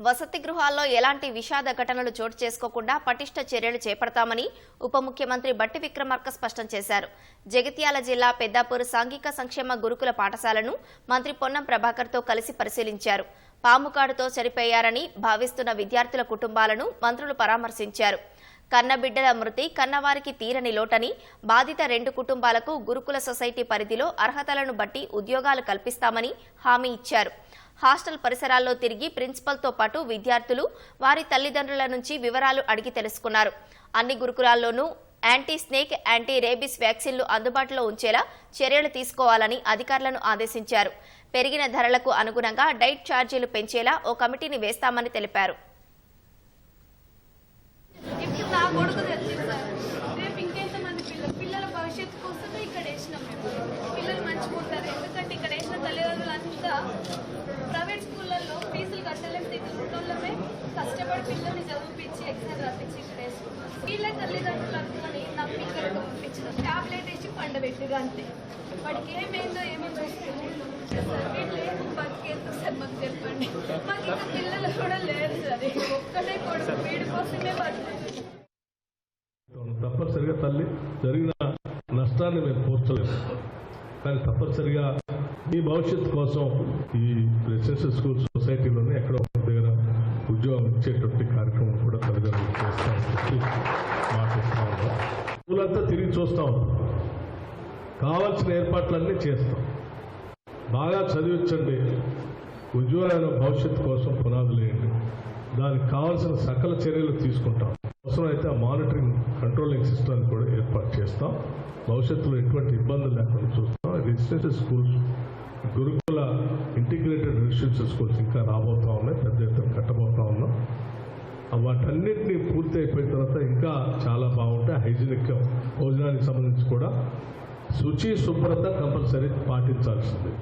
వసతి గృహాల్లో ఎలాంటి విషాద ఘటనలు చోటు చేసుకోకుండా పటిష్ట చర్యలు చేపడతామని ఉప ముఖ్యమంత్రి బట్టి విక్రమార్క స్పష్టం చేశారు. జగిత్యాల జిల్లా పెద్దాపూర్ సాంఘిక సంక్షేమ గురుకుల పాఠశాలను మంత్రి పొన్నం ప్రభాకర్తో కలిసి పరిశీలించారు. పాముకాడుతో చనిపోయారని భావిస్తున్న విద్యార్థుల కుటుంబాలను మంత్రులు పరామర్శించారు. కన్నబిడ్డల మృతి కన్నవారికి తీరని లోటని బాధిత రెండు కుటుంబాలకు గురుకుల సొసైటీ పరిధిలో అర్హతలను బట్టి ఉద్యోగాలు కల్పిస్తామని హామీ ఇచ్చారు. హాస్టల్ పరిసరాల్లో తిరిగి ప్రిన్సిపల్తో పాటు విద్యార్థులు వారి తల్లిదండ్రుల నుంచి వివరాలు అడిగి తెలుసుకున్నారు. అన్ని గురుకులాల్లోనూ యాంటీ స్నేక్ యాంటీ రేబిస్ వ్యాక్సిన్లు అందుబాటులో ఉంచేలా చర్యలు తీసుకోవాలని అధికారులను ఆదేశించారు. పెరిగిన ధరలకు అనుగుణంగా డైట్ ఛార్జీలు పెంచేలా ఓ కమిటీని వేస్తామని తెలిపారు. పిల్లలు పిల్లల భవిష్యత్తు కోసమే ఇక్కడ పిల్లల్ని చదివిపించి ఎగ్జామ్ రాపించి ఇక్కడ వేసుకున్నాం వీళ్ళ తల్లిదండ్రులు అనుకొని నమ్మి ఇక్కడికి పంపించిన టాబ్లెట్ వేసి పండబెట్టిరు అంతే. వాడికి ఏమైందో ఏమో చూసుకుని సార్ వీళ్ళు లేకు బతికేంత సార్ మాకు చెప్పండి. మాకు ఇంకా పిల్లలు కూడా లేరు సార్. ఒక్కటే కొడుకు వీడి కోసమే బతుకుతుంది. తప్పనిసరిగా తల్లి జరిగిన నష్టాన్ని మేము పూడ్చలేము కానీ తప్పనిసరిగా మీ భవిష్యత్తు కోసం ఈ రెసిడెన్షియల్ స్కూల్ సొసైటీలోనే ఎక్కడో దగ్గర ఉద్యోగం ఇచ్చేటువంటి కార్యక్రమం కూడా తల్లిదండ్రులు చేస్తామని చెప్పి ఉన్నాం స్కూలంతా తిరిగి చూస్తా. ఉన్నాం కావాల్సిన ఏర్పాట్లన్నీ చేస్తాం. బాగా చదివించండి. ఉజ్వలమైన భవిష్యత్తు కోసం పునాదులు వేయండి. దానికి కావాల్సిన సకల చర్యలు తీసుకుంటాం. అవసరమైతే ఆ మానిటరింగ్ కంట్రోలింగ్ సిస్టమ్ కూడా ఏర్పాటు చేస్తాం. భవిష్యత్తులో ఎటువంటి ఇబ్బందులు లేకుండా చూస్తాం. రెసిడెన్షియల్ స్కూల్స్ గురుకుల ఇంటిగ్రేటెడ్ రెసిడెన్షియల్ స్కూల్స్ ఇంకా రాబోతా ఉన్నాయి. పెద్ద ఎత్తున వాటన్నిటినీ పూర్తి అయిపోయిన తర్వాత ఇంకా చాలా బాగుంటాయి. హైజీనిక్ భోజనానికి సంబంధించి కూడా శుచి శుభ్రత కంపల్సరీ పాటించాల్సింది.